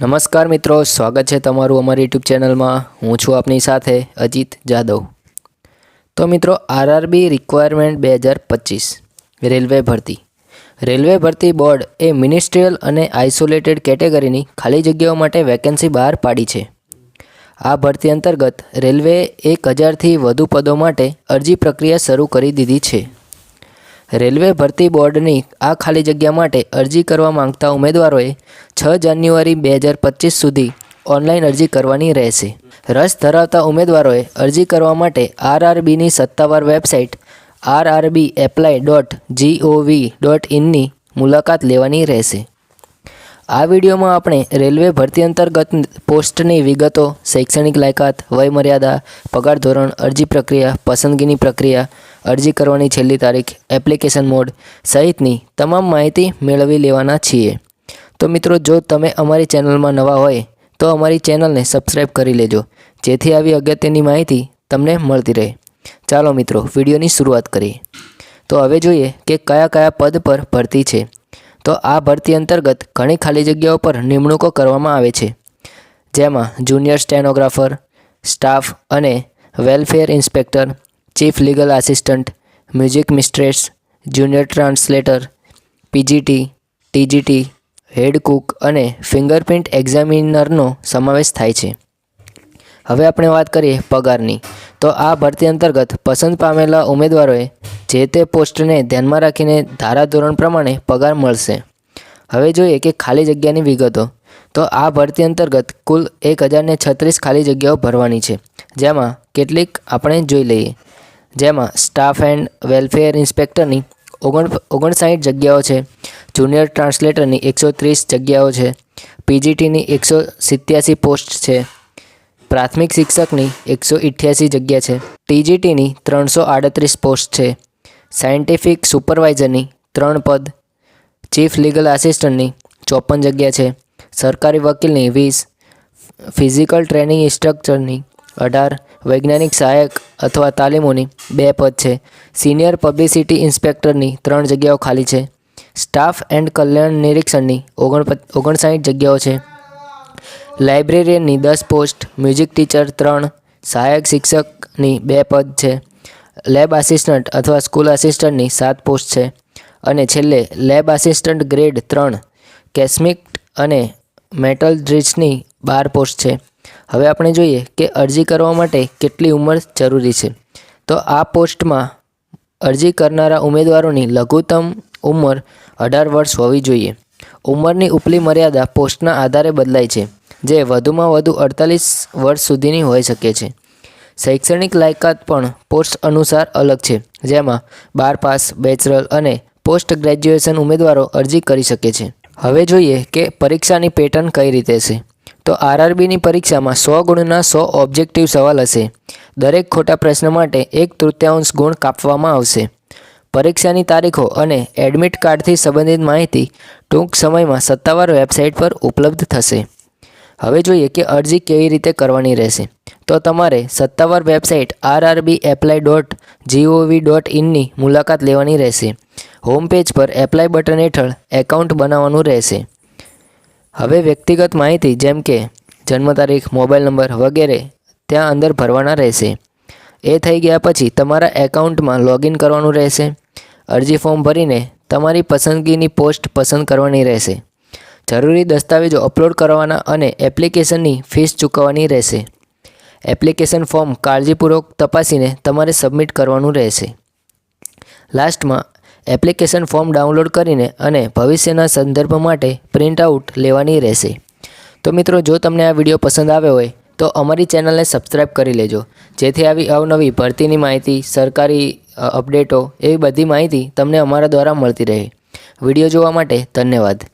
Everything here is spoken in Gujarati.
નમસ્કાર મિત્રો, સ્વાગત છે તમારું અમારી યુટ્યુબ ચેનલમાં. હું છું આપની સાથે અજીત જાદવ. તો મિત્રો આરઆરબી રિક્વાયરમેન્ટ બે હજાર પચીસ, રેલવે ભરતી. રેલવે ભરતી બોર્ડ એ મિનિસ્ટ્રીયલ અને આઇસોલેટેડ કેટેગરીની ખાલી જગ્યાઓ માટે વેકેન્સી બહાર પાડી છે. આ ભરતી અંતર્ગત રેલવેએ એક હજારથી વધુ પદો માટે અરજી પ્રક્રિયા શરૂ કરી દીધી છે. રેલવે ભરતી બોર્ડની આ ખાલી જગ્યા માટે અરજી કરવા માંગતા ઉમેદવારોએ છ જાન્યુઆરી બે હજાર પચીસ સુધી ઓનલાઈન અરજી કરવાની રહેશે. રસ ધરાવતા ઉમેદવારોએ અરજી કરવા માટે આરઆરબીની સત્તાવાર website RRB apply dot GOV dot ઇનની મુલાકાત લેવાની રહેશે. આ વિડીયોમાં આપણે રેલવે ભરતી અંતર્ગત પોસ્ટની વિગતો, શૈક્ષણિક લાયકાત, વયમર્યાદા, પગાર ધોરણ, અરજી પ્રક્રિયા, પસંદગીની પ્રક્રિયા અરજી કરવાની છેલ્લી તારીખ એપ્લિકેશન મોડ સહિતની તમામ માહિતી મેળવી લેવાના છીએ. તો મિત્રો, જો તમે અમારી ચેનલમાં નવા હોય, તો અમારી ચેનલને સબસ્ક્રાઈબ કરી લેજો. જેથી આવી અગત્યની માહિતી તમને મળતી રહે. ચાલો મિત્રો, વિડીયોની શરૂઆત કરીએ. તો હવે જોઈએ કે કયા કયા પદ પર ભરતી છે. તો આ ભરતી અંતર્ગત ઘણી ખાલી જગ્યાઓ પર નિમણૂકો કરવામાં આવે છે. જેમાં જુનિયર સ્ટેનોગ્રાફર, સ્ટાફ અને welfare inspector chief legal assistant music mistress junior translator PGT TGT head cook અને ફિંગરપ્રિન્ટ એક્ઝામિનરનો સમાવેશ થાય છે. હવે આપણે વાત કરીએ પગારની. તો આ ભરતી અંતર્ગત પસંદ પામેલા ઉમેદવારોએ જે તે પોસ્ટને ધ્યાનમાં રાખીને ધારાધોરણ પ્રમાણે પગાર મળશે. હવે જોઈએ કે ખાલી જગ્યાની વિગતો. તો આ ભરતી અંતર્ગત કુલ એક હજારને છત્રીસ ખાલી જગ્યાઓ ભરવાની છે. જેમાં કેટલીક આપણે જોઈ લઈએ. જેમાં સ્ટાફ એન્ડ વેલફેર ઇન્સ્પેક્ટરની ઓગણ ઓગણસાઠ જગ્યાઓ છે. જુનિયર ટ્રાન્સલેટરની એકસો ત્રીસ જગ્યાઓ છે. પીજીટીની એકસો સિત્યાસી પોસ્ટ છે. પ્રાથમિક શિક્ષકની એકસો અઠ્યાસી જગ્યા છે. ટીજીટીની ત્રણસો આડત્રીસ પોસ્ટ છે. સાયન્ટિફિક સુપરવાઇઝરની ત્રણ પદ. ચીફ લીગલ આસિસ્ટન્ટની ચોપન જગ્યા છે. સરકારી વકીલની વીસ. ફિઝિકલ ટ્રેનિંગ ઇન્સ્ટ્રક્ટરની અઢાર. વૈજ્ઞાનિક સહાયક અથવા તાલીમોની બે પદ છે. સિનિયર પબ્લિસિટી ઇન્સ્પેક્ટરની ત્રણ જગ્યાઓ ખાલી છે. સ્ટાફ એન્ડ કલ્યાણ નિરીક્ષણની ઓગણ ઓગણસાઠ જગ્યાઓ છે. લાઇબ્રેરિયનની દસ પોસ્ટ, મ્યુઝિક ટીચર ત્રણ, સહાયક શિક્ષકની બે પદ છે. લેબ આસિસ્ટન્ટ અથવા સ્કૂલ આસિસ્ટન્ટની સાત પોસ્ટ છે. અને છેલ્લે લેબ આસિસ્ટન્ટ ગ્રેડ ત્રણ કેસ્મિક અને મેટલ ડ્રીચની બાર પોસ્ટ છે. હવે આપણે જોઈએ કે અરજી કરવા માટે કેટલી ઉંમર જરૂરી છે. તો આ પોસ્ટમાં અરજી કરનારા ઉમેદવારોની લઘુત્તમ ઉંમર અઢાર વર્ષ હોવી જોઈએ. ઉંમરની ઉપલી મર્યાદા પોસ્ટના આધારે બદલાય છે, જે વધુમાં વધુ અડતાલીસ વર્ષ સુધીની હોઈ શકે છે. શૈક્ષણિક લાયકાત પણ પોસ્ટ અનુસાર અલગ છે, જેમાં બાર પાસ બેચરલ અને પોસ્ટ ગ્રેજ્યુએશન ઉમેદવારો અરજી કરી શકે છે. હવે જોઈએ કે પરીક્ષાની પેટર્ન કઈ રીતે છે. તો આરઆરબીની પરીક્ષામાં સો ગુણના સો ઓબ્જેક્ટિવ સવાલ હશે. દરેક ખોટા પ્રશ્ન માટે એક તૃતીયાંશ ગુણ કાપવામાં આવશે. પરીક્ષાની તારીખો અને એડમિટ કાર્ડથી સંબંધિત માહિતી ટૂંક સમયમાં સત્તાવાર વેબસાઇટ પર ઉપલબ્ધ થશે. હવે જોઈએ કે અરજી કેવી રીતે કરવાની રહેશે. તો તમારે સત્તાવાર website RRB apply dot GOV dot ઇનની મુલાકાત લેવાની રહેશે. હોમ પેજ પર એપ્લાય બટન હેઠળ એકાઉન્ટ બનાવવાનું રહેશે. હવે વ્યક્તિગત માહિતી જેમ કે જન્મ તારીખ, મોબાઈલ નંબર વગેરે ત્યાં અંદર ભરવાના રહેશે. એ થઈ ગયા પછી તમારા એકાઉન્ટમાં લોગિન કરવાનું રહેશે. અરજી ફોર્મ ભરીને તમારી પસંદગીની પોસ્ટ પસંદ કરવાની રહેશે. જરૂરી દસ્તાવેજો અપલોડ કરવાના અને એપ્લિકેશનની ફીસ ચૂકવવાની રહેશે. એપ્લિકેશન ફોર્મ કાળજીપૂર્વક તપાસીને તમારે સબમિટ કરવાનું રહેશે. લાસ્ટમાં એપ્લિકેશન ફોર્મ ડાઉનલોડ કરીને અને ભવિષ્યના સંદર્ભ માટે પ્રિન્ટ આઉટ લેવાની રહેશે. તો મિત્રો, જો તમને આ વીડિયો પસંદ આવ્યો હોય, તો અમારી ચેનલને સબસ્ક્રાઈબ કરી લેજો. જેથી આવી અવનવી ભરતીની માહિતી, સરકારી અપડેટો એવી બધી માહિતી તમને અમારા દ્વારા મળતી રહે. વીડિયો જોવા માટે ધન્યવાદ.